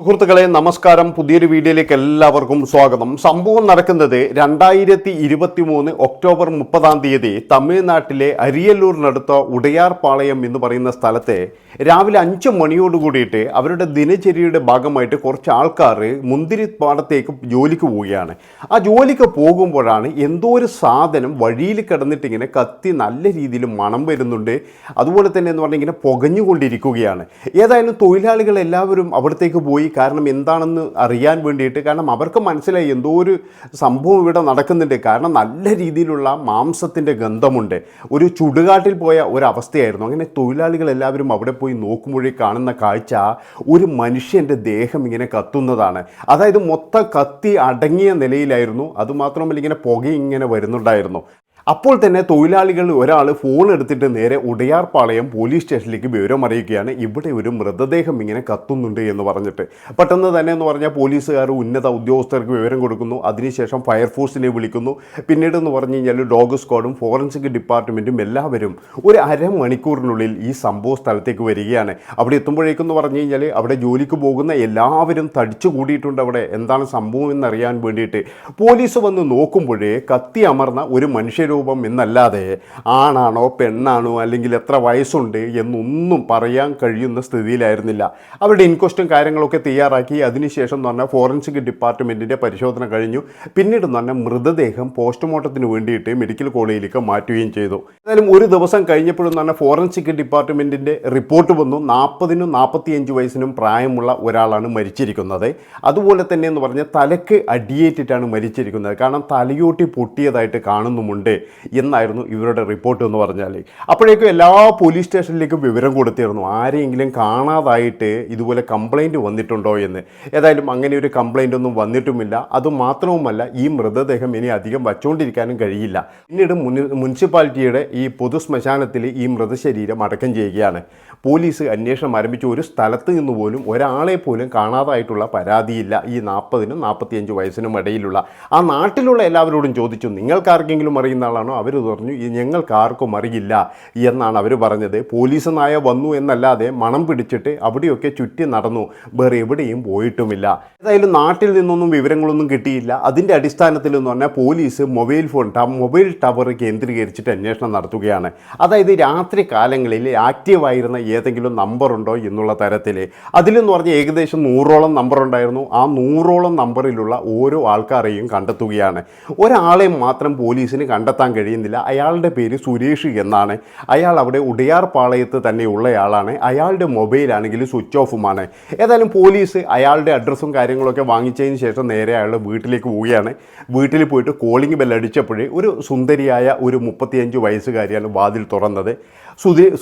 സുഹൃത്തുക്കളെ നമസ്കാരം. പുതിയൊരു വീഡിയോയിലേക്ക് എല്ലാവർക്കും സ്വാഗതം. സംഭവം നടക്കുന്നത് രണ്ടായിരത്തി ഇരുപത്തി മൂന്ന് ഒക്ടോബർ മുപ്പതാം തീയതി തമിഴ്നാട്ടിലെ അരിയല്ലൂരിനടുത്ത ഉടയാർപാളയം എന്ന് പറയുന്ന സ്ഥലത്തെ രാവിലെ അഞ്ച് മണിയോട് കൂടിയിട്ട് അവരുടെ ദിനചര്യയുടെ ഭാഗമായിട്ട് കുറച്ച് ആൾക്കാർ മുന്തിരിപ്പാടത്തേക്ക് ജോലിക്ക് പോവുകയാണ്. ആ ജോലിക്ക് പോകുമ്പോഴാണ് എന്തോ ഒരു സാധനം വഴിയിൽ കിടന്നിട്ട് ഇങ്ങനെ കത്തി നല്ല രീതിയിൽ മണം വരുന്നുണ്ട്. അതുപോലെ തന്നെ എന്ന് പറഞ്ഞാൽ ഇങ്ങനെ പുകഞ്ഞുകൊണ്ടിരിക്കുകയാണ്. ഏതായാലും തൊഴിലാളികൾ എല്ലാവരും അവിടത്തേക്ക് പോയി കാരണം എന്താണെന്ന് അറിയാൻ വേണ്ടിയിട്ട് കാരണം അവർക്ക് മനസ്സിലായി എന്തോ ഒരു സംഭവം ഇവിടെ നടക്കുന്നുണ്ട്. കാരണം നല്ല രീതിയിലുള്ള മാംസത്തിന്റെ ഗന്ധമുണ്ട്. ഒരു ചുടുകാട്ടിൽ പോയ ഒരവസ്ഥയായിരുന്നു. അങ്ങനെ തൊഴിലാളികൾ എല്ലാവരും അവിടെ പോയി നോക്കുമ്പോഴേ കാണുന്ന കാഴ്ച ഒരു മനുഷ്യന്റെ ദേഹം ഇങ്ങനെ കത്തുന്നതാണ്. അതായത് മൊത്തം കത്തി അടങ്ങിയ നിലയിലായിരുന്നു. അതുമാത്രമല്ല ഇങ്ങനെ പുക ഇങ്ങനെ വരുന്നുണ്ടായിരുന്നു. അപ്പോൾ തന്നെ തൊഴിലാളികൾ ഒരാൾ ഫോൺ എടുത്തിട്ട് നേരെ ഉടയാർപാളയം പോലീസ് സ്റ്റേഷനിലേക്ക് വിവരം അറിയിക്കുകയാണ്. ഇവിടെ ഒരു മൃതദേഹം ഇങ്ങനെ കത്തുന്നുണ്ട് എന്ന് പറഞ്ഞിട്ട്. പെട്ടെന്ന് തന്നെ എന്ന് പറഞ്ഞാൽ പോലീസുകാർ ഉന്നത ഉദ്യോഗസ്ഥർക്ക് വിവരം കൊടുക്കുന്നു. അതിനുശേഷം ഫയർഫോഴ്സിനെ വിളിക്കുന്നു. പിന്നീട് എന്ന് പറഞ്ഞു കഴിഞ്ഞാൽ ഡോഗ് സ്ക്വാഡും ഫോറൻസിക് ഡിപ്പാർട്ട്മെന്റും എല്ലാവരും ഒരു അരമണിക്കൂറിനുള്ളിൽ ഈ സംഭവ സ്ഥലത്തേക്ക് വരികയാണ്. അവിടെ എത്തുമ്പോഴേക്കും എന്ന് പറഞ്ഞു കഴിഞ്ഞാൽ അവിടെ ജോലിക്ക് പോകുന്ന എല്ലാവരും തടിച്ചു കൂടിയിട്ടുണ്ട് അവിടെ. എന്താണ് സംഭവം എന്നറിയാൻ വേണ്ടിയിട്ട് പോലീസ് വന്ന് നോക്കുമ്പോഴേ കത്തി അമർന്ന ഒരു മനുഷ്യരൂപം എന്നല്ലാതെ ആണാണോ പെണ്ണാണോ അല്ലെങ്കിൽ എത്ര വയസ്സുണ്ട് എന്നൊന്നും പറയാൻ കഴിയുന്ന സ്ഥിതിയിലായിരുന്നില്ല. അവരുടെ ഇൻക്വസ്റ്റും കാര്യങ്ങളൊക്കെ തയ്യാറാക്കി. അതിനുശേഷം എന്ന് പറഞ്ഞാൽ ഫോറൻസിക് ഡിപ്പാർട്ട്മെന്റിന്റെ പരിശോധന കഴിഞ്ഞു. പിന്നീട് എന്ന് പറഞ്ഞാൽ മൃതദേഹം പോസ്റ്റ്മോർട്ടത്തിന് വേണ്ടിയിട്ട് മെഡിക്കൽ കോളേജിലേക്ക് മാറ്റുകയും ചെയ്തു. ഏതായാലും ഒരു ദിവസം കഴിഞ്ഞപ്പോഴും എന്ന് പറഞ്ഞാൽ ഫോറൻസിക് ഡിപ്പാർട്ട്മെന്റിന്റെ റിപ്പോർട്ട് വന്നു. നാൽപ്പതിനും നാൽപ്പത്തിയഞ്ച് വയസ്സിനും പ്രായമുള്ള ഒരാളാണ് മരിച്ചിരിക്കുന്നത്. അതുപോലെ തന്നെ എന്ന് പറഞ്ഞാൽ തലക്ക് അടിയേറ്റിട്ടാണ് മരിച്ചിരിക്കുന്നത്. കാരണം തലയോട്ടി പൊട്ടിയതായിട്ട് കാണുന്നുമുണ്ട്. എന്നായിരുന്നു ഇവരുടെ റിപ്പോർട്ട് എന്ന് പറഞ്ഞാൽ. അപ്പോഴേക്കും എല്ലാ പോലീസ് സ്റ്റേഷനിലേക്കും വിവരം കൊടുത്തിരുന്നു. ആരെയെങ്കിലും കാണാതായിട്ട് ഇതുപോലെ കംപ്ലൈന്റ് വന്നിട്ടുണ്ടോ എന്ന്. ഏതായാലും അങ്ങനെ ഒരു കംപ്ലൈന്റ് ഒന്നും വന്നിട്ടുമില്ല. അതുമാത്രവുമല്ല ഈ മൃതദേഹം ഇനി അധികം വച്ചുകൊണ്ടിരിക്കാനും കഴിയില്ല. പിന്നീട് മുനിസിപ്പാലിറ്റിയുടെ ഈ പൊതു ശ്മശാനത്തിൽ ഈ മൃതശരീരം അടക്കം ചെയ്യുകയാണ്. പോലീസ് അന്വേഷണം ആരംഭിച്ച. ഒരു സ്ഥലത്ത് നിന്ന് പോലും ഒരാളെ പോലും കാണാതായിട്ടുള്ള പരാതിയില്ല. ഈ നാൽപ്പതിനും നാൽപ്പത്തിയഞ്ച് വയസ്സിനും ഇടയിലുള്ള. ആ നാട്ടിലുള്ള എല്ലാവരോടും ചോദിച്ചു. നിങ്ങൾക്ക് ആർക്കെങ്കിലും അറിയുന്ന ആളാണോ അവർ പറഞ്ഞു "ഈ ഞങ്ങൾക്ക് ആർക്കും അറിയില്ല എന്നാണ് അവർ പറഞ്ഞത്. പോലീസ് നായ വന്നു എന്നല്ലാതെ മണം പിടിച്ചിട്ട് അവിടെയൊക്കെ ചുറ്റി നടന്നു. വേറെ എവിടെയും പോയിട്ടുമില്ല. ഏതായാലും നാട്ടിൽ നിന്നൊന്നും വിവരങ്ങളൊന്നും കിട്ടിയില്ല. അതിന്റെ അടിസ്ഥാനത്തിൽ എന്ന് പറഞ്ഞാൽ police mobile phone mobile tower കേന്ദ്രീകരിച്ചിട്ട് അന്വേഷണം നടത്തുകയാണ്. അതായത് രാത്രി കാലങ്ങളിൽ ആക്റ്റീവായിരുന്ന ഏതെങ്കിലും നമ്പർ ഉണ്ടോ എന്നുള്ള തരത്തിൽ. അതിലെന്ന് പറഞ്ഞാൽ ഏകദേശം നൂറോളം നമ്പർ ഉണ്ടായിരുന്നു. ആ നൂറോളം നമ്പറിലുള്ള ഓരോ ആൾക്കാരെയും കണ്ടെത്തുകയാണ്. ഒരാളെ മാത്രം പോലീസിന് കണ്ടെത്താൻ കഴിയുന്നില്ല. അയാളുടെ പേര് സുരേഷ് എന്നാണ്. അയാൾ അവിടെ ഉടയാർ പാളയത്ത് തന്നെ ഉള്ളയാളാണ്. അയാളുടെ മൊബൈലാണെങ്കിൽ സ്വിച്ച് ഓഫുമാണ്. ഏതായാലും പോലീസ് അയാളുടെ അഡ്രസ്സും കാര്യങ്ങളൊക്കെ വാങ്ങിച്ചതിന് ശേഷം നേരെ അയാളുടെ വീട്ടിലേക്ക് പോവുകയാണ്. വീട്ടിൽ പോയിട്ട് കോളിംഗ് ബെല്ലടിച്ചപ്പോഴേ ഒരു സുന്ദരിയായ ഒരു മുപ്പത്തിയഞ്ച് വയസ്സുകാരിയാണ് വാതിൽ തുറന്നത്.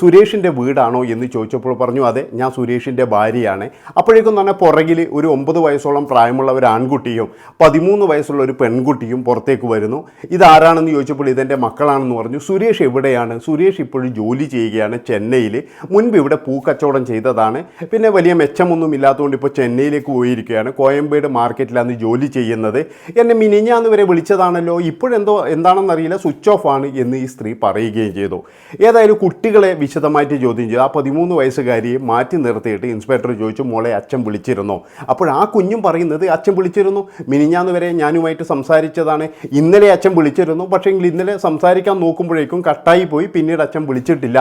സുരേഷിന്റെ വീടാണോ എന്ന് ചോദിച്ചപ്പോൾ പറഞ്ഞു അതെ ഞാൻ സുരേഷിന്റെ ഭാര്യയാണ്. അപ്പോഴേക്കും തന്നെ പുറകിൽ ഒരു ഒമ്പത് വയസ്സോളം പ്രായമുള്ള ഒരു ആൺകുട്ടിയും പതിമൂന്ന് വയസ്സുള്ള ഒരു പെൺകുട്ടിയും പുറത്തേക്ക് വരുന്നു. ഇതാരാണെന്ന് ചോദിച്ചപ്പോൾ ഇതെന്റെ മക്കളാണെന്ന് പറഞ്ഞു. സുരേഷ് എവിടെയാണ്? സുരേഷ് ഇപ്പോഴും ജോലി ചെയ്യുകയാണ് ചെന്നൈയിൽ മുൻപ് ഇവിടെ പൂക്കച്ചവടം ചെയ്തതാണ്. പിന്നെ വലിയ മെച്ചമൊന്നും ഇല്ലാത്തതുകൊണ്ട് ഇപ്പോൾ ചെന്നൈയിലേക്ക് പോയിരിക്കുകയാണ്. കോയമ്പേട് മാർക്കറ്റിലാണ് ജോലി ചെയ്യുന്നത്. എന്നെ മിനിഞ്ഞാന്ന് വരെ വിളിച്ചതാണല്ലോ. ഇപ്പോഴെന്തോ എന്താണെന്നറിയില്ല. സ്വിച്ച് ഓഫ് ആണ് എന്ന് ഈ സ്ത്രീ പറയുകയും ചെയ്തു. ഏതായാലും കുട്ടികളെ വിശദമായിട്ട് ചോദ്യം ചെയ്തു. ആ പതിമൂന്ന് വയസ്സുകാരിയെ മാറ്റി നിർത്തിയിട്ട് ഇൻസ്പെക്ടർ ചോദിച്ചു മോളെ അച്ഛൻ വിളിച്ചിരുന്നോ? അപ്പോൾ ആ കുഞ്ഞും പറയുന്നത് അച്ഛൻ വിളിച്ചിരുന്നു. മിനിഞ്ഞാന്ന് വരെ ഞാനുമായിട്ട് സംസാരിച്ചതാണ്. ഇന്നലെ അച്ഛൻ വിളിച്ചിരുന്നു. പക്ഷേങ്കിൽ ഇന്നലെ സംസാരിക്കാൻ നോക്കുമ്പോഴേക്കും കട്ടായി പോയി. പിന്നീട് അച്ഛൻ വിളിച്ചിട്ടില്ല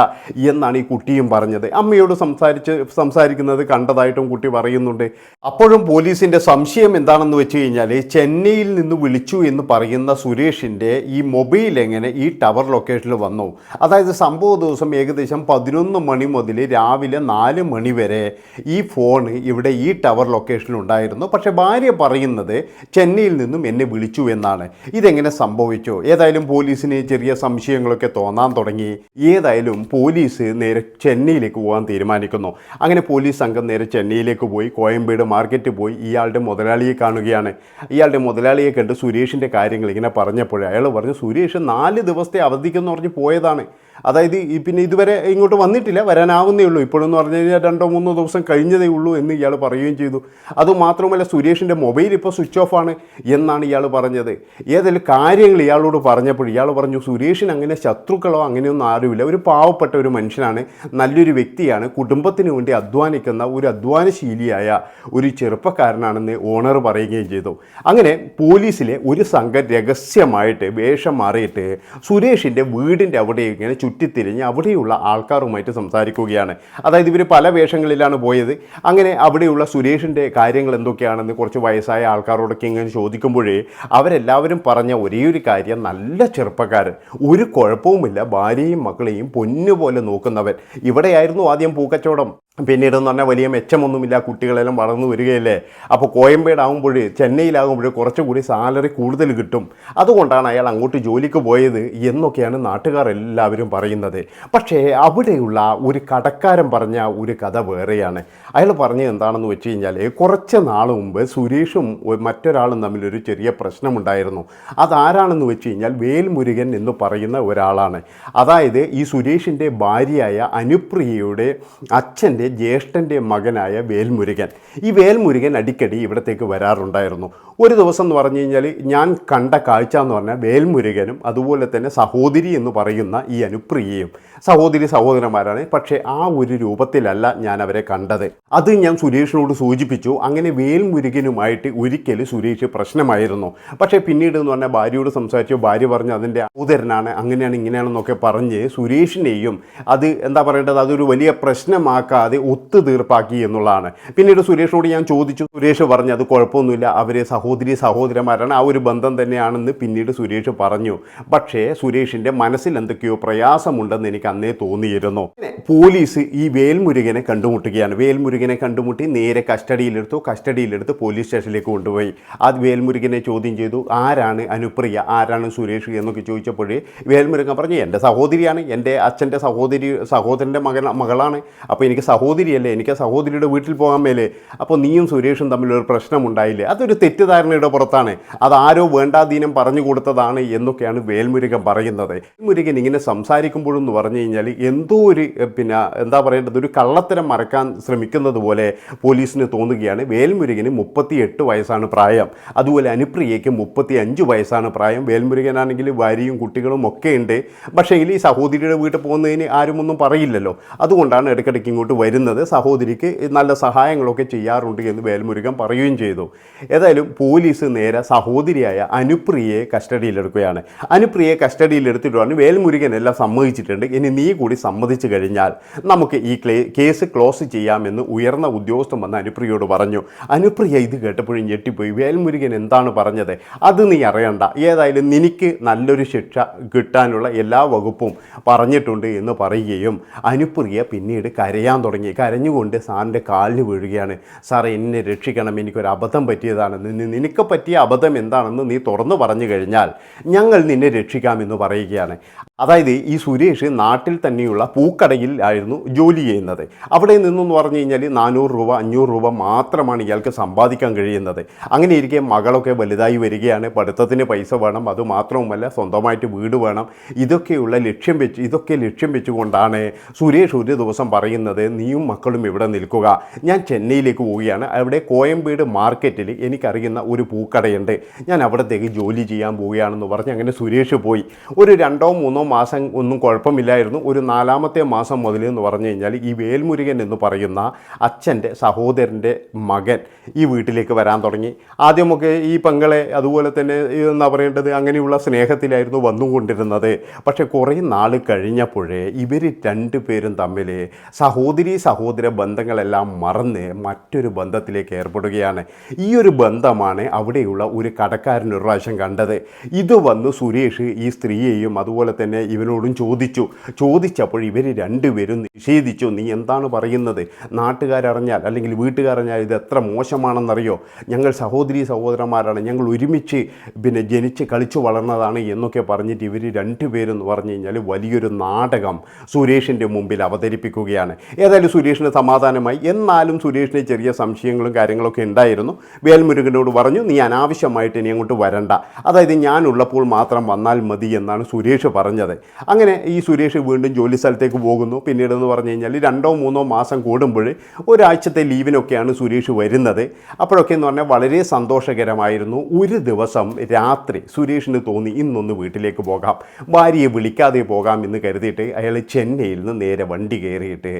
എന്നാണ് ഈ കുട്ടിയും പറഞ്ഞത്. അമ്മയോട് സംസാരിച്ച് സംസാരിക്കുന്നത് കണ്ടതായിട്ടും കുട്ടി പറയുന്നുണ്ട്. അപ്പോഴും പോലീസിന്റെ സംശയം എന്താണെന്ന് വെച്ച് കഴിഞ്ഞാൽ ചെന്നൈയിൽ നിന്ന് വിളിച്ചു എന്ന് പറയുന്ന സുരേഷിന്റെ ഈ മൊബൈൽ എങ്ങനെ ഈ ടവർ ലൊക്കേഷനിൽ വന്നു? അതായത് സംഭവ ദിവസം ഏകദേശം പതിനൊന്ന് മണി മുതൽ രാവിലെ നാല് മണി വരെ ഈ ഫോൺ ഇവിടെ ഈ ടവർ ലൊക്കേഷനിൽ ഉണ്ടായിരുന്നു പക്ഷേ ഭാര്യ പറയുന്നത് ചെന്നൈയിൽ നിന്നും എന്നെ വിളിച്ചു എന്നാണ്. ഇതെങ്ങനെ സംഭവിച്ചു? ഏതായാലും പോലീസിന് ചെറിയ സംശയങ്ങളൊക്കെ തോന്നാൻ തുടങ്ങി. ഏതായാലും പോലീസ് നേരെ ചെന്നൈയിലേക്ക് പോകാൻ തീരുമാനിക്കുന്നു. അങ്ങനെ പോലീസ് സംഘം നേരെ ചെന്നൈയിലേക്ക് പോയി. കോയമ്പേട് മാർക്കറ്റ് പോയി. ഇയാളുടെ മുതലാളിയെ കാണുകയാണ്. ഇയാളുടെ മുതലാളിയെ കണ്ട് സുരേഷിന്റെ കാര്യങ്ങൾ ഇങ്ങനെ പറഞ്ഞപ്പോൾ അയാൾ പറഞ്ഞു സുരേഷ് നാല് ദിവസത്തെ അവധിക്കെന്ന് പറഞ്ഞ് പോയതാണ്. അതായത് ഈ പിന്നെ ഇതുവരെ ഇങ്ങോട്ട് വന്നിട്ടില്ല വരാനാവുന്നേ ഉള്ളൂ. ഇപ്പോഴെന്ന് പറഞ്ഞു കഴിഞ്ഞാൽ രണ്ടോ മൂന്നോ ദിവസം കഴിഞ്ഞതേ ഉള്ളൂ എന്ന് ഇയാൾ പറയുകയും ചെയ്തു. അതുമാത്രമല്ല സുരേഷിന്റെ മൊബൈൽ ഇപ്പോൾ സ്വിച്ച് ഓഫ് ആണ് എന്നാണ് ഇയാൾ പറഞ്ഞത്. ഏതെങ്കിലും കാര്യങ്ങൾ ഇയാളോട് പറഞ്ഞപ്പോൾ ഇയാൾ പറഞ്ഞു സുരേഷിന് അങ്ങനെ ശത്രുക്കളോ അങ്ങനെയൊന്നും ആരുമില്ല. ഒരു പാവപ്പെട്ട ഒരു മനുഷ്യനാണ് നല്ലൊരു വ്യക്തിയാണ് കുടുംബത്തിന് വേണ്ടി അധ്വാനിക്കുന്ന ഒരു അധ്വാനശീലിയായ ഒരു ചെറുപ്പക്കാരനാണെന്ന് ഓണർ പറയുകയും ചെയ്തു. അങ്ങനെ പോലീസിലെ ഒരു സംഘം രഹസ്യമായിട്ട് വേഷം മാറിയിട്ട് സുരേഷിന്റെ വീടിന്റെ അവിടെ ഇങ്ങനെ ചുറ്റിത്തിരിഞ്ഞ് അവിടെയുള്ള ആൾക്കാരുമായിട്ട് സംസാരിക്കുകയാണ്. അതായത് ഇവർ പല വേഷങ്ങളിലാണ് പോയത്. അങ്ങനെ അവിടെയുള്ള സുരേഷിന്റെ കാര്യങ്ങൾ എന്തൊക്കെയാണെന്ന് കുറച്ച് വയസ്സായ ആൾക്കാരോടൊക്കെ ഇങ്ങനെ ചോദിക്കുമ്പോഴേ അവരെല്ലാവരും പറഞ്ഞ ഒരേയൊരു ഒരു കാര്യം നല്ല ചെറുപ്പക്കാരൻ ഒരു കുഴപ്പവുമില്ല ഭാര്യയും മക്കളെയും പൊന്നുപോലെ നോക്കുന്നവൻ. ഇവിടെയായിരുന്നു ആദ്യം പൂക്കച്ചവടം. പിന്നീട് എന്ന് പറഞ്ഞാൽ വലിയ മെച്ചമൊന്നുമില്ല കുട്ടികളെല്ലാം വളർന്നു വരികയല്ലേ? അപ്പോൾ കോയമ്പേട് ആകുമ്പോൾ ചെന്നൈയിലാകുമ്പോൾ കുറച്ചുകൂടി സാലറി കൂടുതൽ കിട്ടും. അതുകൊണ്ടാണ് അയാൾ അങ്ങോട്ട് ജോലിക്ക് പോയത് എന്നൊക്കെയാണ് നാട്ടുകാർ എല്ലാവരും പറയുന്നത്. പക്ഷേ അവിടെയുള്ള ഒരു കടക്കാരൻ പറഞ്ഞ ഒരു കഥ വേറെയാണ്. അയാൾ പറഞ്ഞത് എന്താണെന്ന് വെച്ച് കഴിഞ്ഞാൽ കുറച്ച് നാൾ മുമ്പ് സുരേഷും മറ്റൊരാളും തമ്മിലൊരു ചെറിയ പ്രശ്നമുണ്ടായിരുന്നു. അതാരാണെന്ന് വെച്ച് കഴിഞ്ഞാൽ വേൽമുരുകൻ എന്ന് പറയുന്ന ഒരാളാണ്. അതായത് ഈ സുരേഷിന്റെ ഭാര്യയായ അനുപ്രിയയുടെ അച്ഛന്റെ ജ്യേഷ്ഠന്റെ മകനായ വേൽമുരുകൻ. ഈ വേൽമുരുകൻ അടിക്കടി ഇവിടത്തേക്ക് വരാറുണ്ടായിരുന്നു. ഒരു ദിവസം എന്ന് പറഞ്ഞു കഴിഞ്ഞാൽ ഞാൻ കണ്ട കാഴ്ച എന്ന് പറഞ്ഞാൽ വേൽമുരുകനും അതുപോലെ തന്നെ സഹോദരി എന്ന് പറയുന്ന ഈ അനുപ്രിയയും സഹോദരി സഹോദരന്മാരാണ്. പക്ഷേ ആ ഒരു രൂപത്തിലല്ല ഞാൻ അവരെ കണ്ടത്. അത് ഞാൻ സുരേഷിനോട് സൂചിപ്പിച്ചു. അങ്ങനെ വേൽമുരുകനുമായിട്ട് ഒരിക്കൽ സുരേഷ് പ്രശ്നമായിരുന്നു. പക്ഷേ പിന്നീട് എന്ന് പറഞ്ഞാൽ ഭാര്യയോട് സംസാരിച്ചു. ഭാര്യ പറഞ്ഞു അതിന്റെ ഔദരനാണ് അങ്ങനെയാണ് ഇങ്ങനെയാണെന്നൊക്കെ പറഞ്ഞ് സുരേഷിനെയും അത് എന്താ പറയേണ്ടത്? അതൊരു വലിയ പ്രശ്നമാക്കാതെ ഒത്തുതീർപ്പാക്കി എന്നുള്ളതാണ്. പിന്നീട് സുരേഷിനോട് ഞാൻ ചോദിച്ചു. സുരേഷ് പറഞ്ഞു അത് കുഴപ്പമൊന്നുമില്ല. അവർ സഹോദരി സഹോദരന്മാരാണ്. ആ ഒരു ബന്ധം തന്നെയാണെന്ന് പിന്നീട് സുരേഷ് പറഞ്ഞു. പക്ഷേ സുരേഷിന്റെ മനസ്സിൽ എന്തൊക്കെയോ പ്രയാസമുണ്ടെന്ന് എനിക്ക് അന്നേ തോന്നിയിരുന്നു. പോലീസ് ഈ വേൽമുരുകനെ കണ്ടുമുട്ടുകയാണ്. വേൽമുരുകനെ കണ്ടുമുട്ടി നേരെ കസ്റ്റഡിയിലെടുത്തു. കസ്റ്റഡിയിലെടുത്ത് പോലീസ് സ്റ്റേഷനിലേക്ക് കൊണ്ടുപോയി. ആ വേൽമുരുകനെ ചോദ്യം ചെയ്തു ആരാണ് അനുപ്രിയ? ആരാണ് സുരേഷ്? എന്നൊക്കെ ചോദിച്ചപ്പോഴേ വേൽമുരുകൻ പറഞ്ഞു എന്റെ സഹോദരിയാണ്. എന്റെ അച്ഛന്റെ സഹോദരി സഹോദരന്റെ മകൻ മകളാണ്. അപ്പോൾ എനിക്ക് സഹോദരിയല്ലേ? എനിക്ക് ആ സഹോദരിയുടെ വീട്ടിൽ പോകാൻ മേലേ. അപ്പോൾ നീയും സുരേഷും തമ്മിലൊരു പ്രശ്നമുണ്ടായില്ലേ? അതൊരു തെറ്റിദ്ധാരണയുടെ പുറത്താണ്. അതാരോ വേണ്ടാധീനം പറഞ്ഞു കൊടുത്തതാണ് എന്നൊക്കെയാണ് വേൽമുരുകൻ പറയുന്നത്. വേൽമുരുകൻ ഇങ്ങനെ സംസാരിക്കുമ്പോഴെന്ന് പറഞ്ഞു കഴിഞ്ഞാൽ എന്തോ ഒരു പിന്നെ എന്താ പറയേണ്ടത്? ഒരു കള്ളത്തരം മറക്കാൻ ശ്രമിക്കുന്നത് പോലെ പോലീസിന് തോന്നുകയാണ്. വേൽമുരുകന് മുപ്പത്തി എട്ട് വയസ്സാണ് പ്രായം. അതുപോലെ അനുപ്രിയയ്ക്ക് മുപ്പത്തി അഞ്ച് വയസ്സാണ് പ്രായം. വേൽമുരുകനാണെങ്കിൽ ഭാര്യയും കുട്ടികളും ഒക്കെ ഉണ്ട്. പക്ഷേ ഈ സഹോദരിയുടെ വീട്ടിൽ പോകുന്നതിന് ആരും ഒന്നും പറയില്ലല്ലോ. അതുകൊണ്ടാണ് ഇടയ്ക്കിടയ്ക്ക് ഇങ്ങോട്ട് വരുന്നത്. സഹോദരിക്ക് നല്ല സഹായങ്ങളൊക്കെ ചെയ്യാറുണ്ട് എന്ന് വേൽമുരുകൻ പറയുകയും ചെയ്തു. ഏതായാലും പോലീസ് നേരെ സഹോദരിയായ അനുപ്രിയയെ കസ്റ്റഡിയിലെടുക്കുകയാണ്. അനുപ്രിയയെ കസ്റ്റഡിയിലെടുത്തിട്ടാണ് വേൽമുരുകൻ എല്ലാം സമ്മതിച്ചിട്ടുണ്ട്. ഇനി നീ കൂടി സമ്മതിച്ചു കഴിഞ്ഞാൽ നമുക്ക് ഈ കേസ് ക്ലോസ് ചെയ്യാമെന്ന് ഉയർന്ന ഉദ്യോഗസ്ഥൻ വന്ന് അനുപ്രിയയോട് പറഞ്ഞു. അനുപ്രിയ ഇത് കേട്ടപ്പോഴും ഞെട്ടിപ്പോയി. വേൽമുരുകൻ എന്താണ് പറഞ്ഞത്? അത് നീ അറിയണ്ട. ഏതായാലും നിനക്ക് നല്ലൊരു ശിക്ഷ കിട്ടാനുള്ള എല്ലാ വകുപ്പും പറഞ്ഞിട്ടുണ്ട് എന്ന് പറയുകയും അനുപ്രിയ പിന്നീട് കരയാൻ തുടങ്ങി. കരഞ്ഞുകൊണ്ട് സാറിന്റെ കാലിന് വീഴുകയാണ്. സാറേ എന്നെ രക്ഷിക്കണം. എനിക്കൊരു അബദ്ധം പറ്റിയതാണ്. നിന- നിനക്ക് പറ്റിയ അബദ്ധം എന്താണെന്ന് നീ തുറന്നു പറഞ്ഞു കഴിഞ്ഞാൽ ഞങ്ങൾ നിന്നെ രക്ഷിക്കാമെന്ന് പറയുകയാണ്. അതായത് ഈ സുരേഷ് നാട്ടിൽ തന്നെയുള്ള പൂക്കടയിൽ ആയിരുന്നു ജോലി ചെയ്യുന്നത്. അവിടെ നിന്നെന്ന് പറഞ്ഞു കഴിഞ്ഞാൽ നാനൂറ് രൂപ അഞ്ഞൂറ് രൂപ മാത്രമാണ് ഇയാൾക്ക് സമ്പാദിക്കാൻ കഴിയുന്നത്. അങ്ങനെ ഇരിക്കെ മകളൊക്കെ വലുതായി വരികയാണ്. പഠിത്തത്തിന് പൈസ വേണം. അത് മാത്രവുമല്ല സ്വന്തമായിട്ട് വീട് വേണം. ഇതൊക്കെയുള്ള ലക്ഷ്യം വെച്ച് ഇതൊക്കെ ലക്ഷ്യം വെച്ചുകൊണ്ടാണ് സുരേഷ് ഒരു ദിവസം പറയുന്നത് നീയും മക്കളും ഇവിടെ നിൽക്കുക. ഞാൻ ചെന്നൈയിലേക്ക് പോവുകയാണ്. അവിടെ കോയമ്പേട് മാർക്കറ്റിൽ എനിക്കറിയുന്ന ഒരു പൂക്കടയുണ്ട്. ഞാൻ അവിടത്തേക്ക് ജോലി ചെയ്യാൻ പോവുകയാണെന്ന് പറഞ്ഞ് അങ്ങനെ സുരേഷ് പോയി. ഒരു രണ്ടോ മൂന്നോ മാസം ഒന്നും കുഴപ്പമില്ലായിരുന്നു. ഒരു നാലാമത്തെ മാസം മുതൽ എന്ന് പറഞ്ഞു കഴിഞ്ഞാൽ ഈ വേൽമുരുകൻ എന്ന് പറയുന്ന അച്ഛന്റെ സഹോദരന്റെ മകൻ ഈ വീട്ടിലേക്ക് വരാൻ തുടങ്ങി. ആദ്യമൊക്കെ ഈ പെങ്ങളെ അതുപോലെ തന്നെ എന്താ പറയേണ്ടത് അങ്ങനെയുള്ള സ്നേഹത്തിലായിരുന്നു വന്നുകൊണ്ടിരുന്നത്. പക്ഷേ കുറേ നാൾ കഴിഞ്ഞപ്പോഴേ ഇവർ രണ്ടു പേരും തമ്മിൽ സഹോദരി സഹോദര ബന്ധങ്ങളെല്ലാം മറന്ന് മറ്റൊരു ബന്ധത്തിലേക്ക് ഏർപ്പെടുകയാണ്. ഈ ഒരു ബന്ധമാണ് അവിടെയുള്ള ഒരു കടക്കാരൻ ഒരു പ്രാവശ്യം കണ്ടത്. ഇത് വന്ന് സുരേഷ് ഈ സ്ത്രീയെയും അതുപോലെ തന്നെ ഇവനോടും ചോദിച്ചു. ചോദിച്ചപ്പോൾ ഇവർ രണ്ടുപേരും നിഷേധിച്ചു. നീ എന്താണ് പറയുന്നത്? നാട്ടുകാരറിഞ്ഞാൽ അല്ലെങ്കിൽ വീട്ടുകാരറിഞ്ഞാൽ ഇത് എത്ര മോശമാണെന്നറിയോ? ഞങ്ങൾ സഹോദരി സഹോദരന്മാരാണ്. ഞങ്ങൾ ഒരുമിച്ച് പിന്നെ ജനിച്ച് കളിച്ചു വളർന്നതാണ് എന്നൊക്കെ പറഞ്ഞിട്ട് ഇവർ രണ്ടുപേരും എന്ന് പറഞ്ഞു കഴിഞ്ഞാൽ വലിയൊരു നാടകം സുരേഷിന്റെ മുമ്പിൽ അവതരിപ്പിക്കുകയാണ്. ഏതായാലും എന്തായാലും സുരേഷിന് സമാധാനമായി. എന്നാലും സുരേഷിന് ചെറിയ സംശയങ്ങളും കാര്യങ്ങളൊക്കെ ഉണ്ടായിരുന്നു. വേൽമുരുകനോട് പറഞ്ഞു നീ അനാവശ്യമായിട്ട് ഇനി അങ്ങോട്ട് വരണ്ട. അതായത് ഞാനുള്ളപ്പോൾ മാത്രം വന്നാൽ മതി എന്നാണ് സുരേഷ് പറഞ്ഞത്. അങ്ങനെ ഈ സുരേഷ് വീണ്ടും ജോലി സ്ഥലത്തേക്ക് പോകുന്നു. പിന്നീട് എന്ന് പറഞ്ഞു കഴിഞ്ഞാൽ രണ്ടോ മൂന്നോ മാസം കൂടുമ്പോൾ ഒരാഴ്ചത്തെ ലീവിനൊക്കെയാണ് സുരേഷ് വരുന്നത്. അപ്പോഴൊക്കെ എന്ന് പറഞ്ഞാൽ വളരെ സന്തോഷകരമായിരുന്നു. ഒരു ദിവസം രാത്രി സുരേഷിന് തോന്നി ഇന്നൊന്ന് വീട്ടിലേക്ക് പോകാം. ഭാര്യയെ വിളിക്കാതെ പോകാം എന്ന് കരുതിയിട്ട് അയാൾ ചെന്നൈയിൽ നിന്ന് നേരെ വണ്ടി കയറിയിട്ട്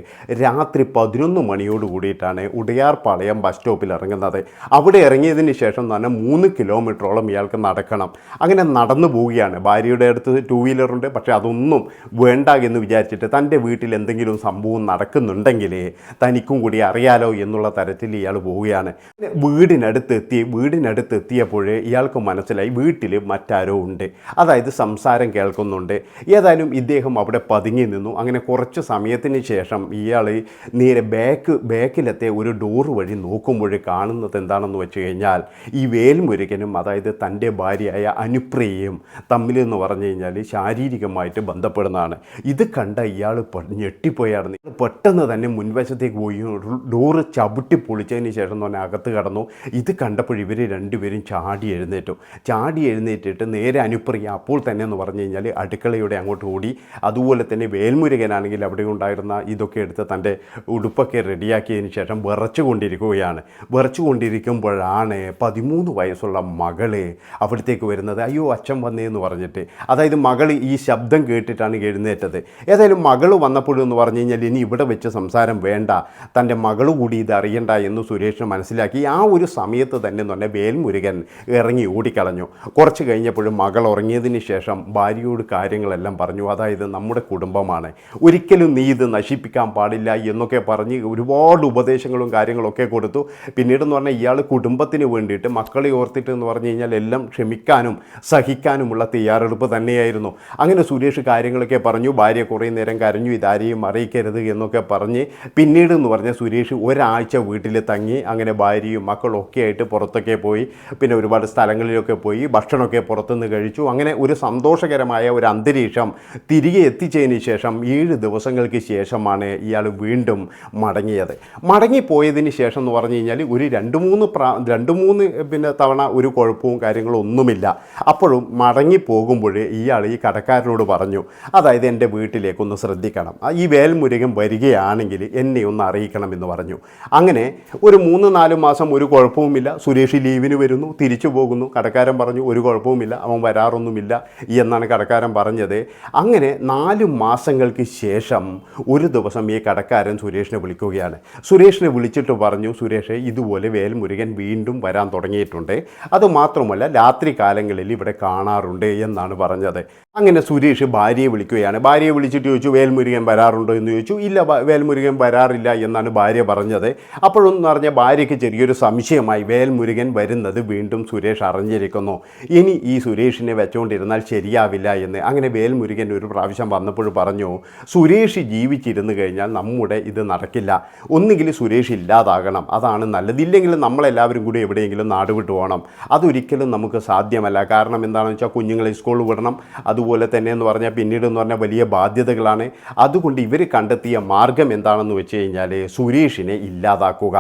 രാത്രി പതിനൊന്ന് മണിയോട് കൂടിയിട്ടാണ് ഉടയാർപാളയം ബസ് സ്റ്റോപ്പിൽ ഇറങ്ങുന്നത്. അവിടെ ഇറങ്ങിയതിന് ശേഷം തന്നെ മൂന്ന് കിലോമീറ്ററോളം ഇയാൾക്ക് നടക്കണം. അങ്ങനെ നടന്നു പോവുകയാണ്. ഭാര്യയുടെ അടുത്ത് ടൂ വീലറുണ്ട് പക്ഷേ അതൊന്നും വേണ്ട എന്ന് വിചാരിച്ചിട്ട് തന്റെ വീട്ടിൽ എന്തെങ്കിലും സംഭവം നടക്കുന്നുണ്ടെങ്കിൽ തനിക്കും കൂടി അറിയാലോ എന്നുള്ള തരത്തിൽ ഇയാൾ പോവുകയാണ്. വീടിനടുത്ത് എത്തി വീടിനടുത്ത് എത്തിയപ്പോൾ ഇയാൾക്ക് മനസ്സിലായി വീട്ടിൽ മറ്റാരോ ഉണ്ട്. അതായത് സംസാരം കേൾക്കുന്നുണ്ട്. ഏതായാലും ഇദ്ദേഹം അവിടെ പതുങ്ങി നിന്നു. അങ്ങനെ കുറച്ച് സമയത്തിന് ശേഷം ഇയാൾ നേരെ ബാക്ക് ബാക്കിലത്തെ ഒരു ഡോർ വഴി നോക്കുമ്പോൾ കാണുന്നത് എന്താണെന്ന് വെച്ച് കഴിഞ്ഞാൽ ഈ വേൽമുരുകനും അതായത് തന്റെ ഭാര്യയായ അനുപ്രിയയും തമ്മിലെന്ന് പറഞ്ഞു കഴിഞ്ഞാൽ ശാരീരികമായിട്ട് ബന്ധപ്പെടുന്നതാണ്. ഇത് കണ്ട ഇയാൾ ഞെട്ടിപ്പോയായിരുന്നു പെട്ടെന്ന് തന്നെ മുൻവശത്തേക്ക് പോയി ഡോറ് ചവിട്ടി പൊളിച്ചതിന് ശേഷം തന്നെ അകത്ത് കടന്നു. ഇത് കണ്ടപ്പോൾ ഇവർ രണ്ടുപേരും ചാടി എഴുന്നേറ്റു. ചാടി എഴുന്നേറ്റിട്ട് നേരെ അനുപ്രിയ അപ്പോൾ തന്നെ എന്ന് പറഞ്ഞു കഴിഞ്ഞാൽ അടുക്കളയുടെ അങ്ങോട്ട് ഓടി. അതുപോലെ തന്നെ വേൽമുരുകനാണെങ്കിൽ അവിടെ ഉണ്ടായിരുന്ന ഇതൊക്കെ എടുത്ത് തന്റെ ഉടുപ്പൊക്കെ റെഡിയാക്കിയതിന് ശേഷം വിറച്ചു കൊണ്ടിരിക്കുകയാണ് വിറച്ചു കൊണ്ടിരിക്കുമ്പോഴാണ് പതിമൂന്ന് വയസ്സുള്ള മകൾ അവിടത്തേക്ക് വരുന്നത്. അയ്യോ അച്ഛൻ വന്നേന്ന് പറഞ്ഞിട്ട്. അതായത് മകൾ ഈ ശബ്ദം കേട്ടിട്ടാണ് എഴുന്നേറ്റത്. ഏതായാലും മകൾ വന്നപ്പോഴെന്ന് പറഞ്ഞു കഴിഞ്ഞാൽ ഇനി ഇവിടെ വെച്ച് സംസാരം വേണ്ട. തന്റെ മകൾ കൂടി ഇത് എന്ന് സുരേഷ് മനസ്സിലാക്കി. ആ ഒരു സമയത്ത് തന്നെ എന്ന് പറഞ്ഞാൽ വേൽമുരുകൻ ഇറങ്ങി ഓടിക്കളഞ്ഞു. കുറച്ച് കഴിഞ്ഞപ്പോഴും മകൾ ഉറങ്ങിയതിന് ശേഷം ഭാര്യയോട് കാര്യങ്ങളെല്ലാം പറഞ്ഞു. അതായത് നമ്മുടെ കുടുംബമാണ്. ഒരിക്കലും നീ ഇത് നശിപ്പിക്കാൻ പാടില്ല. എന്നൊക്കെ പറഞ്ഞ് ഒരുപാട് ഉപദേശങ്ങളും കാര്യങ്ങളൊക്കെ കൊടുത്തു. പിന്നീടെന്ന് പറഞ്ഞാൽ ഇയാൾ കുടുംബത്തിന് വേണ്ടിയിട്ട് മക്കളെ ഓർത്തിട്ട് എന്ന് പറഞ്ഞു കഴിഞ്ഞാൽ എല്ലാം ക്ഷമിക്കാനും സഹിക്കാനുമുള്ള തയ്യാറെടുപ്പ് തന്നെയായിരുന്നു. അങ്ങനെ സുരേഷ് കാര്യങ്ങളൊക്കെ പറഞ്ഞു. ഭാര്യ കുറേ നേരം കരഞ്ഞു. ഇതാരെയും അറിയിക്കരുത് എന്നൊക്കെ പറഞ്ഞ് പിന്നീട് എന്ന് പറഞ്ഞാൽ സുരേഷ് ഒരാഴ്ച വീട്ടിൽ തങ്ങി. അങ്ങനെ ഭാര്യയും മക്കളൊക്കെ ആയിട്ട് പുറത്തൊക്കെ പോയി. പിന്നെ ഒരുപാട് സ്ഥലങ്ങളിലൊക്കെ പോയി. ഭക്ഷണമൊക്കെ പുറത്തുനിന്ന് കഴിച്ചു. അങ്ങനെ ഒരു സന്തോഷകരമായ ഒരു അന്തരീക്ഷം തിരികെ എത്തിച്ചതിന് ശേഷം ഏഴ് ദിവസങ്ങൾക്ക് ശേഷമാണ് ഇയാൾ വീണ്ടും മടങ്ങിയത്. മടങ്ങിപ്പോയതിന് ശേഷം എന്ന് പറഞ്ഞു കഴിഞ്ഞാൽ ഒരു രണ്ട് മൂന്ന് പ്രാ രണ്ട് മൂന്ന് പിന്നെ തവണ ഒരു കുഴപ്പവും കാര്യങ്ങളും ഒന്നുമില്ല. അപ്പോഴും മടങ്ങിപ്പോകുമ്പോൾ ഇയാൾ ഈ കടക്കാരനോട് പറഞ്ഞു അതായത് എന്റെ വീട്ടിലേക്കൊന്ന് ശ്രദ്ധിക്കണം. ഈ വേൽമുരുകൻ വരികയാണെങ്കിൽ എന്നെ ഒന്ന് അറിയിക്കണം എന്ന് പറഞ്ഞു. അങ്ങനെ ഒരു മൂന്ന് നാല് മാസം ഒരു കുഴപ്പവുമില്ല. സുരേഷ് ലീവിന് വരുന്നു തിരിച്ചു പോകുന്നു. കടക്കാരൻ പറഞ്ഞു ഒരു കുഴപ്പവുമില്ല അവൻ വരാറൊന്നുമില്ല എന്നാണ് കടക്കാരൻ പറഞ്ഞത്. അങ്ങനെ നാല് മാസങ്ങൾക്ക് ശേഷം ഒരു ദിവസം ഈ കടക്കാരൻ സുരേഷിനെ വിളിക്കുകയാണ്. സുരേഷിനെ വിളിച്ചിട്ട് പറഞ്ഞു സുരേഷ് ഇതുപോലെ വേൽമുരുകൻ വീണ്ടും വരാൻ തുടങ്ങിയിട്ടുണ്ട്. അതുമാത്രമല്ല രാത്രി കാലങ്ങളിൽ ഇവിടെ കാണാറുണ്ട് എന്നാണ് പറഞ്ഞത്. അങ്ങനെ സുരേഷ് ഭാര്യയെ വിളിക്കുകയാണ്. ഭാര്യയെ വിളിച്ചിട്ട് ചോദിച്ചു വേൽമുരുകൻ വരാറുണ്ടോ? എന്ന് ചോദിച്ചു. ഇല്ല വേൽമുരുകൻ വരാറില്ല എന്നാണ് ഭാര്യ പറഞ്ഞത്. അപ്പോഴൊന്നും അറിഞ്ഞ ഭാര്യയ്ക്ക് ചെറിയൊരു സംശയമായി വേൽമുരുകൻ വരുന്നത് വീണ്ടും സുരേഷ് അറിഞ്ഞിരിക്കുന്നു. ഇനി ഈ സുരേഷിനെ വെച്ചുകൊണ്ടിരുന്നാൽ ശരിയാവില്ല എന്ന്. അങ്ങനെ വേൽമുരുകൻ ഒരു പ്രാവശ്യം വന്നപ്പോൾ പറഞ്ഞു സുരേഷ് ജീവിച്ചിരുന്നു കഴിഞ്ഞാൽ നമ്മുടെ ഇത് നടക്കില്ല. ഒന്നുകിൽ സുരേഷ് ഇല്ലാതാകണം. അതാണ് നല്ലത്. ഇല്ലെങ്കിൽ നമ്മളെല്ലാവരും കൂടി എവിടെയെങ്കിലും നാടുവിട്ടു പോകണം. അതൊരിക്കലും നമുക്ക് സാധ്യമല്ല. കാരണം എന്താണെന്ന് വെച്ചാൽ കുഞ്ഞുങ്ങളെ സ്കൂളിൽ വിടണം. അതുപോലെ തന്നെ എന്ന് പറഞ്ഞാൽ പിന്നീട് എന്ന് പറഞ്ഞാൽ വലിയ ബാധ്യതകളാണ്. അതുകൊണ്ട് ഇവർ കണ്ടെത്തിയ മാർഗം എന്താണെന്ന് വെച്ച് കഴിഞ്ഞാൽ സുരേഷിനെ ഇല്ലാതാക്കുക.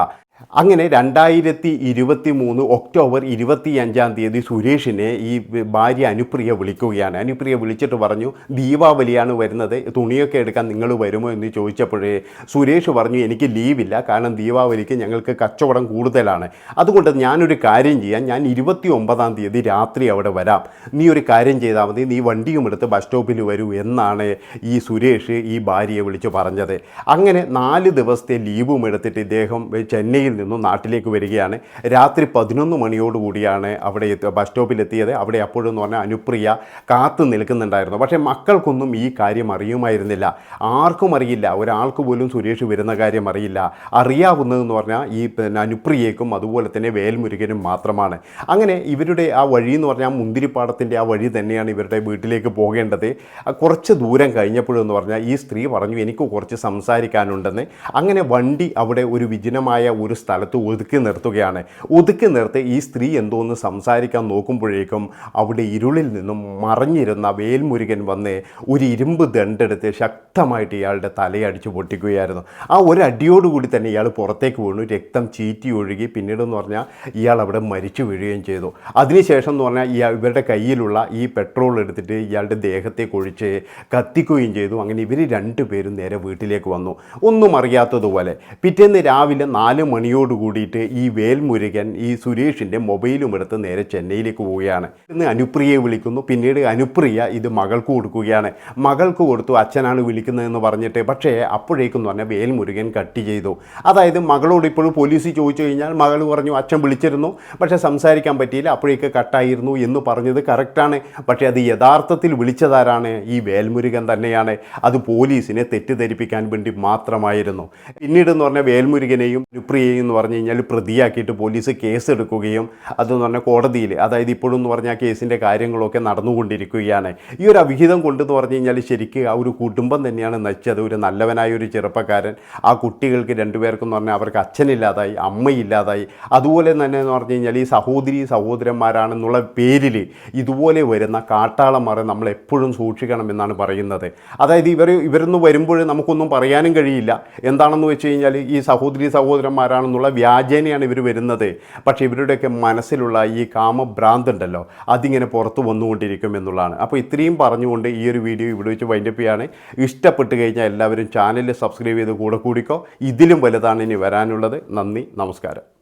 അങ്ങനെ രണ്ടായിരത്തി ഇരുപത്തി മൂന്ന് ഒക്ടോബർ ഇരുപത്തി അഞ്ചാം തീയതി സുരേഷിനെ ഈ ഭാര്യ അനുപ്രിയ വിളിക്കുകയാണ്. അനുപ്രിയ വിളിച്ചിട്ട് പറഞ്ഞു ദീപാവലിയാണ് വരുന്നത് തുണിയൊക്കെ എടുക്കാൻ നിങ്ങൾ വരുമോ? എന്ന് ചോദിച്ചപ്പോഴേ സുരേഷ് പറഞ്ഞു എനിക്ക് ലീവില്ല കാരണം ദീപാവലിക്ക് ഞങ്ങൾക്ക് കച്ചവടം കൂടുതലാണ്. അതുകൊണ്ട് ഞാനൊരു കാര്യം ചെയ്യാം ഞാൻ ഇരുപത്തി ഒമ്പതാം തീയതി രാത്രി അവിടെ വരാം. നീ ഒരു കാര്യം ചെയ്താൽ മതി നീ വണ്ടിയും എടുത്ത് ബസ് സ്റ്റോപ്പിൽ വരൂ എന്നാണ് ഈ സുരേഷ് ഈ ഭാര്യയെ വിളിച്ച് പറഞ്ഞത്. അങ്ങനെ നാല് ദിവസത്തെ ലീവും എടുത്തിട്ട് ഇദ്ദേഹം ചെന്നൈയിൽ നിന്നും നാട്ടിലേക്ക് വരികയാണ്. രാത്രി പതിനൊന്ന് മണിയോടുകൂടിയാണ് അവിടെ ബസ് സ്റ്റോപ്പിലെത്തിയത്. അവിടെ അപ്പോഴെന്ന് പറഞ്ഞാൽ അനുപ്രിയ കാത്തു നിൽക്കുന്നുണ്ടായിരുന്നു. പക്ഷേ മക്കൾക്കൊന്നും ഈ കാര്യം അറിയുമായിരുന്നില്ല. ആർക്കും അറിയില്ല. ഒരാൾക്ക് പോലും സുരേഷ് വരുന്ന കാര്യം അറിയില്ല. അറിയാവുന്നതെന്ന് പറഞ്ഞാൽ ഈ പിന്നെ അനുപ്രിയയ്ക്കും അതുപോലെ തന്നെ വേൽമുരുകനും മാത്രമാണ്. അങ്ങനെ ഇവരുടെ ആ വഴി എന്ന് പറഞ്ഞാൽ മുന്തിരിപ്പാടത്തിന്റെ ആ വഴി തന്നെയാണ് ഇവരുടെ വീട്ടിലേക്ക് പോകേണ്ടത്. കുറച്ച് ദൂരം കഴിഞ്ഞപ്പോഴെന്ന് പറഞ്ഞാൽ ഈ സ്ത്രീ പറഞ്ഞു എനിക്ക് കുറച്ച് സംസാരിക്കാനുണ്ടെന്ന്. അങ്ങനെ വണ്ടി അവിടെ ഒരു വിജനമായ ഒരു ഒരു സ്ഥലത്ത് ഒതുക്കി നിർത്തുകയാണ്. ഒതുക്കി നിർത്തി ഈ സ്ത്രീ എന്തോന്ന് സംസാരിക്കാൻ നോക്കുമ്പോഴേക്കും അവിടെ ഇരുളിൽ നിന്നും മറഞ്ഞിരുന്ന വേൽമുരുകൻ വന്ന് ഒരു ഇരുമ്പ് ദണ്ടെടുത്ത് ശക്തമായിട്ട് ഇയാളുടെ തലയടിച്ച് പൊട്ടിക്കുകയായിരുന്നു. ആ ഒരു അടിയോടുകൂടി തന്നെ ഇയാൾ പുറത്തേക്ക് വീണു. രക്തം ചീറ്റി ഒഴുകി പിന്നീട് എന്ന് പറഞ്ഞാൽ ഇയാൾ അവിടെ മരിച്ചു വീഴുകയും ചെയ്തു. അതിനുശേഷം എന്ന് പറഞ്ഞാൽ ഇയാൾ ഇവരുടെ കയ്യിലുള്ള ഈ പെട്രോൾ എടുത്തിട്ട് ഇയാളുടെ ദേഹത്തെ കൊഴിച്ച് കത്തിക്കുകയും ചെയ്തു. അങ്ങനെ ഇവർ രണ്ടുപേരും നേരെ വീട്ടിലേക്ക് വന്നു. ഒന്നും അറിയാത്തതുപോലെ പിറ്റേന്ന് രാവിലെ നാല് മണിയോട് കൂടിയിട്ട് ഈ വേൽമുരുകൻ ഈ സുരേഷിന്റെ മൊബൈലും എടുത്ത് നേരെ ചെന്നൈയിലേക്ക് പോവുകയാണ്. ഇന്ന് അനുപ്രിയയെ വിളിക്കുന്നു. പിന്നീട് അനുപ്രിയ ഇത് മകൾക്ക് കൊടുക്കുകയാണ്. മകൾക്ക് കൊടുത്തു അച്ഛനാണ് വിളിക്കുന്നതെന്ന് പറഞ്ഞിട്ട്. പക്ഷേ അപ്പോഴേക്കും എന്ന് പറഞ്ഞാൽ വേൽമുരുകൻ കട്ട് ചെയ്തു. അതായത് മകളോട് ഇപ്പോഴും പോലീസ് ചോദിച്ചു കഴിഞ്ഞാൽ മകൾ പറഞ്ഞു അച്ഛൻ വിളിച്ചിരുന്നു. പക്ഷേ സംസാരിക്കാൻ പറ്റിയില്ല. അപ്പോഴേക്ക് കട്ടായിരുന്നു എന്ന് പറഞ്ഞത് കറക്റ്റാണ് പക്ഷേ അത് യഥാർത്ഥത്തിൽ വിളിച്ചതാരാണ്? ഈ വേൽമുരുകൻ തന്നെയാണ്. അത് പോലീസിനെ തെറ്റിദ്ധരിപ്പിക്കാൻ വേണ്ടി മാത്രമായിരുന്നു. പിന്നീട് എന്ന് പറഞ്ഞാൽ വേൽമുരുകനെയും അനുപ്രിയയും എന്ന് പറഞ്ഞു കഴിഞ്ഞാൽ പ്രതിയാക്കിയിട്ട് പോലീസ് കേസ് എടുക്കുകയും അതെന്ന് പറഞ്ഞാൽ കോടതിയിൽ അതായത് ഇപ്പോഴും എന്ന് പറഞ്ഞാൽ കേസിന്റെ കാര്യങ്ങളൊക്കെ നടന്നുകൊണ്ടിരിക്കുകയാണ്. ഈ ഒരു അവിഹിതം കൊണ്ടെന്ന് പറഞ്ഞു കഴിഞ്ഞാൽ ശരിക്ക് ആ ഒരു കുടുംബം തന്നെയാണ് നശിച്ചത് ഒരു നല്ലവനായ ഒരു ചെറുപ്പക്കാരൻ ആ കുട്ടികൾക്ക് രണ്ടുപേർക്കെന്ന് പറഞ്ഞാൽ അവർക്ക് അച്ഛനില്ലാതായി അമ്മയില്ലാതായി. അതുപോലെ തന്നെ എന്ന് പറഞ്ഞു കഴിഞ്ഞാൽ ഈ സഹോദരി സഹോദരന്മാരാണെന്നുള്ള പേരിൽ ഇതുപോലെ വരുന്ന കാട്ടാളന്മാരെ നമ്മൾ എപ്പോഴും സൂക്ഷിക്കണം എന്നാണ് പറയുന്നത്. അതായത് ഇവർ ഇവരൊന്ന് വരുമ്പോൾ നമുക്കൊന്നും പറയാനും കഴിയില്ല. എന്താണെന്ന് വെച്ച് കഴിഞ്ഞാൽ ഈ സഹോദരി സഹോദരന്മാരാണെന്നുള്ള വ്യാജേനയാണ് ഇവർ വരുന്നത്. പക്ഷേ ഇവരുടെയൊക്കെ മനസ്സിലുള്ള ഈ കാമഭ്രാന്ത് ഉണ്ടല്ലോ അതിങ്ങനെ പുറത്തു വന്നുകൊണ്ടിരിക്കും എന്നുള്ളതാണ്. അപ്പോൾ ഇത്രയും പറഞ്ഞുകൊണ്ട് ഈ ഒരു വീഡിയോ ഇവിടെ വെച്ച് വൈൻഡപ്പ് ചെയ്യാണ്. ഇഷ്ടപ്പെട്ട് കഴിഞ്ഞാൽ എല്ലാവരും ചാനൽ സബ്സ്ക്രൈബ് ചെയ്ത് കൂടെ കൂടിക്കോ. ഇതിലും വലുതാണ് ഇനി വരാനുള്ളത്. നന്ദി നമസ്കാരം.